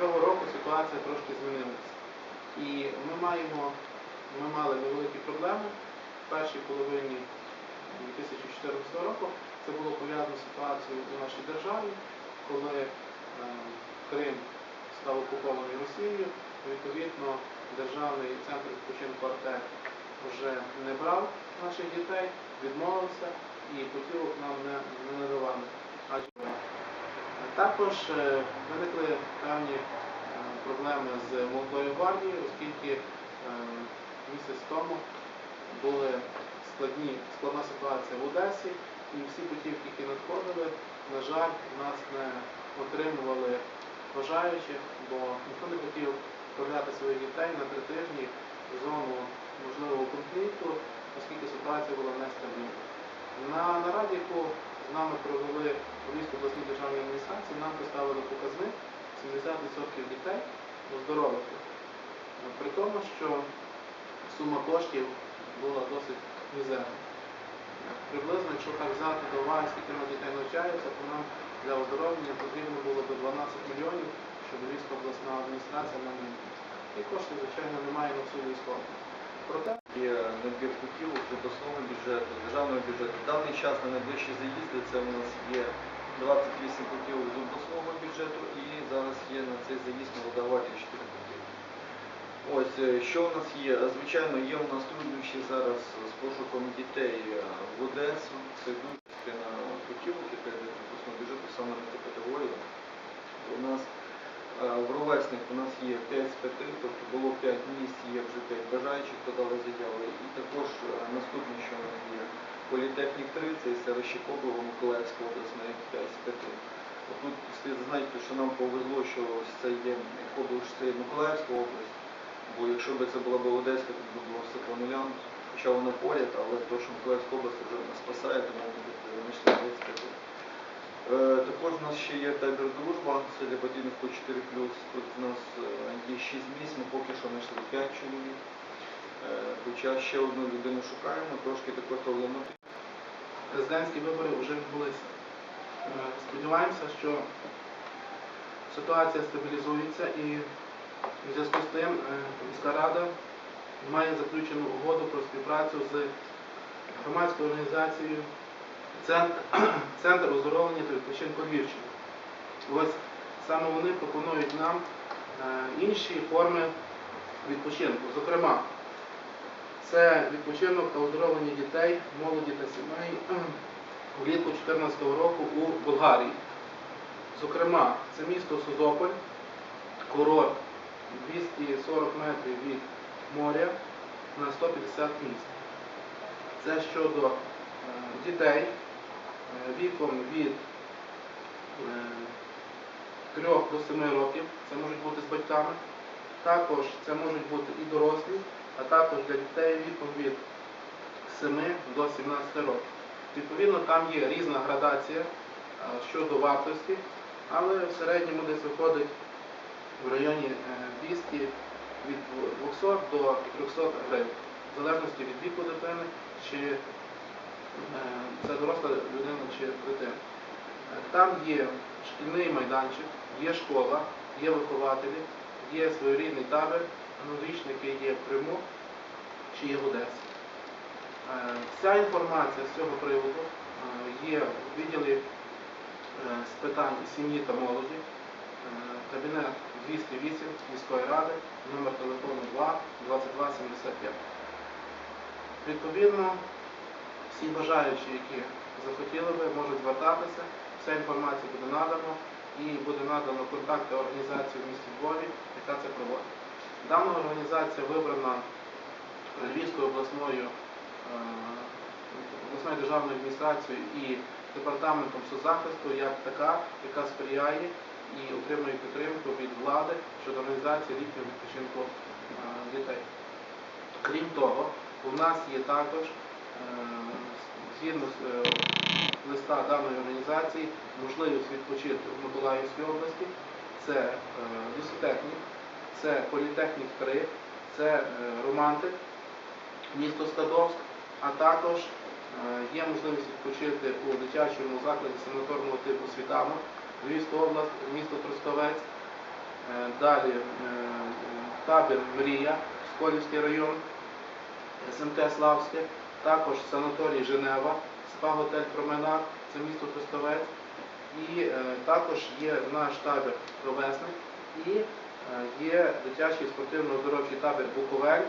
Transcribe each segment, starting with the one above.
цього року ситуація трошки змінилася. І ми маємо, ми мали невеликі проблеми в першій половині 2014 року. Це було пов'язано з ситуацією у нашій державі, коли е, Крим став окупований Росією. Відповідно, державний центр відпочинку Артек вже не брав наших дітей, відмовився і путівок нам не, не надавали. Також е, виникли певні е, проблеми з молодою гвардією, оскільки е, місяць тому були складні, складна ситуація в Одесі, і всі путівки, які надходили, на жаль, нас не отримували бажаючих, бо ніхто не хотів відправляти своїх дітей на три тижні в зону можливого конфлікту, оскільки ситуація була нестабільна. На нараді, яку нами провели у Львівській обласній державній адміністрації, нам поставили показник 70% дітей оздоровити. При тому, що сума коштів була досить мізерна. Приблизно, якщо так взяти до уваги, скільки на дітей навчається, то нам для оздоровлення потрібно було до 12 мільйонів, що Львівська обласна адміністрація нам. І коштів, звичайно, немає на всю військову. Проте Є набір путівок з обласного бюджету, державного бюджету. В даний час на найближчі заїзди це у нас є 28 путівок з обласного бюджету і зараз є на цей заїзд Молодаварії 4 путівки. Ось е, що у нас є? Звичайно, є у нас труднощі зараз з пошуком дітей е, в Одесу. Це дуже частина путівок, яка йде з обласного бюджету саме на цю категорію. У нас В ровесник у нас є 5 з 5, тобто було 5 місць, є вже 5 бажаючих, подали заяви. І також е, наступне, що у нас є Політехнік 3, це селище Коблово, Миколаївська область, на 5 з 5. Тут слід знати, що нам повезло, що це є Коблово, що це є Миколаївська область, бо якщо б це була б Одеська, то б було все по нулям, хоча вона поряд, але то, що Миколаївська область вже нас спасає, тому ми знайшли 25. Е, Також у нас ще є табір дружба, це для по 4 Тут у нас е, є 6 місць, ми поки що знайшли 5 чоловік. Е, Хоча ще одну людину шукаємо, трошки також проблематично. президентські вибори вже відбулися. Е, Сподіваємося, що ситуація стабілізується і в зв'язку з тим е, міська рада має заключену угоду про співпрацю з громадською організацією Центр, оздоровлення та відпочинку Львівщини. Ось саме вони пропонують нам е, інші форми відпочинку. Зокрема, це відпочинок та оздоровлення дітей, молоді та сімей влітку 2014 року у Болгарії. Зокрема, це місто Созополь, курорт 240 метрів від моря на 150 місць. Це щодо е, дітей віком від 3 до 7 років, це можуть бути з батьками. Також це можуть бути і дорослі, а також для дітей віком від 7 до 17 років. Відповідно, там є різна градація е, щодо вартості, але в середньому десь виходить в районі е, 200 від 200 до 300 гривень, в залежності від віку дитини, чи е, це доросла людина чи дитина. Е, Там є шкільний майданчик, є школа, є вихователі, є своєрідний табір, аналогічний, який є в Криму чи є в Одесі. Е, Вся інформація з цього приводу е, є в відділі е, з питань сім'ї та молоді, е, кабінет 208 міської ради, номер телефону 2 22 75. Відповідно, всі бажаючі, які захотіли би, можуть звертатися. Вся інформація буде надана і буде надано контакти організації в місті Львові, яка це проводить. Дана організація вибрана Львівською обласною, е, обласною державною адміністрацією і департаментом соцзахисту як така, яка сприяє і отримує підтримку від влади щодо організації літнього відпочинку е, дітей. Крім того, у нас є також, е, згідно з е, листа даної організації, можливість відпочити в Миколаївській області. Це е, лісотехнік, це політехнік 3, це е, романтик, місто Скадовськ, а також є можливість відпочити у дитячому закладі санаторного типу Світанок, Львівська область, місто Трускавець, Е, Далі табір Мрія, Сколівський район, СМТ Славське, також санаторій Женева, спа-готель Променад, це місто Тростовець. І е, також є наш табір Ровесник і е, є дитячий спортивно-оздоровчий табір Буковель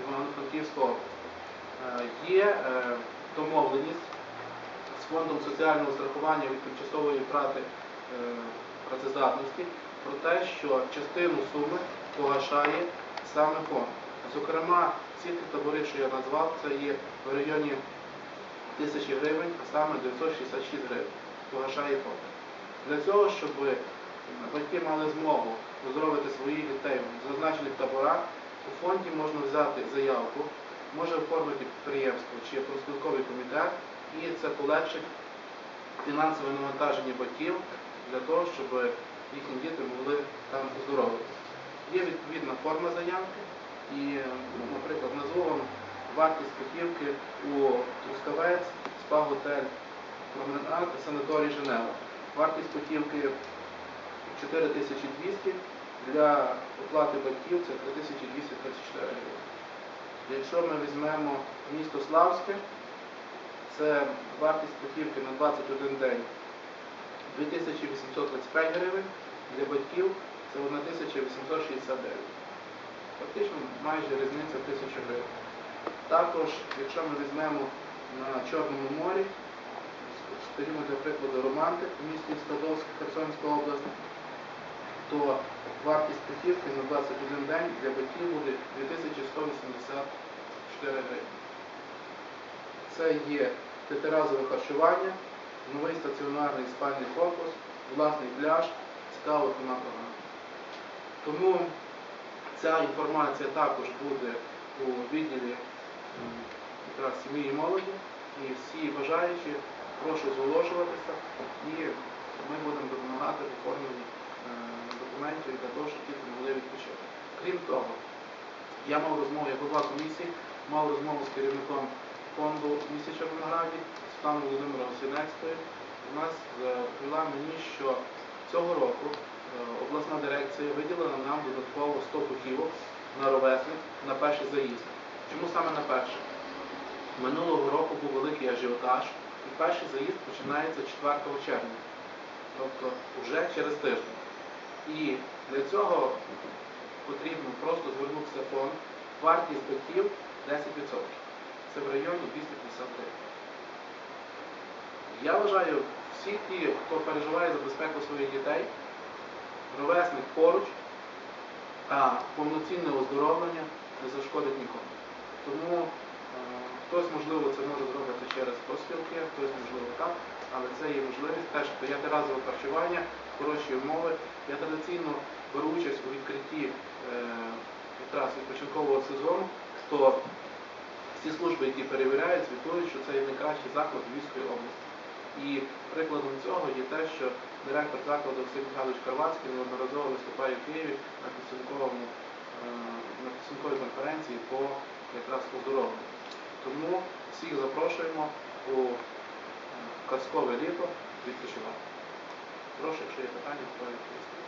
Івано-Франківська область. Е, Є домовленість з фондом соціального страхування від тимчасової втрати працездатності про те, що частину суми погашає саме фонд. Зокрема, ці табори, що я назвав, це є в районі тисячі гривень, а саме 966 гривень погашає фонд. Для цього, щоб батьки мали змогу оздоровити своїх дітей в зазначених таборах, у фонді можна взяти заявку, може оформити підприємство чи профспілковий комітет, і це полегшить фінансове навантаження батьків для того, щоб їхні діти могли там оздоровитися. Є відповідна форма заявки і, ну, наприклад, назву вартість путівки у Трускавець, спа-готель, променад, санаторій Женева. Вартість путівки 4200, для оплати батьків це 3234 гривень. Якщо ми візьмемо місто Славське, це вартість путівки на 21 день 2825 гривень, для батьків це 1869. Фактично майже різниця в 1000 гривень. Також, якщо ми візьмемо на Чорному морі, скажімо, для прикладу, Романтик у місті Скадовськ, Херсонська область, то вартість путівки на 21 день для батьків буде 2184 гривень. Це є п'ятиразове харчування, новий стаціонарний спальний корпус, власний пляж, скаутна програма. Тому ця інформація також буде у відділі якраз сім'ї і молоді. І всі бажаючі прошу зголошуватися і ми будемо допомагати в оформленні е, документів для того, щоб діти могли відпочити. Крім того, я мав розмову, я голова комісії, мав розмову з керівником фонду місті Чорнограді, Світланою Володимиром Сінецькою. Вона розповіла мені, що цього року е, обласна дирекція виділила нам додатково 100 путівок на ровесник на перший заїзд. Чому саме на перший? Минулого року був великий ажіотаж, і перший заїзд починається 4 червня, тобто вже через тиждень. І для цього потрібно просто звернутися фонд. Вартість батьків 10%. Це в районі 250 гривень. Я вважаю, всі ті, хто переживає за безпеку своїх дітей, ровесник поруч, а повноцінне оздоровлення не зашкодить нікому. Тому е, хтось, можливо, це може зробити через проспілки, хтось, можливо, так, але це є можливість теж п'ятиразове харчування, хороші умови. Я традиційно беру участь у відкритті е, якраз відпочинкового сезону, то всі служби, які перевіряють, звітують, що це є найкращий заклад Львівської області. І прикладом цього є те, що директор закладу Олексій Михайлович Карвацький неодноразово виступає в Києві на підсумковому е, на підсумковій конференції по якраз оздоровленню. Тому всіх запрошуємо у е, казкове літо відпочивати. Прошу, якщо є питання, то відповісти.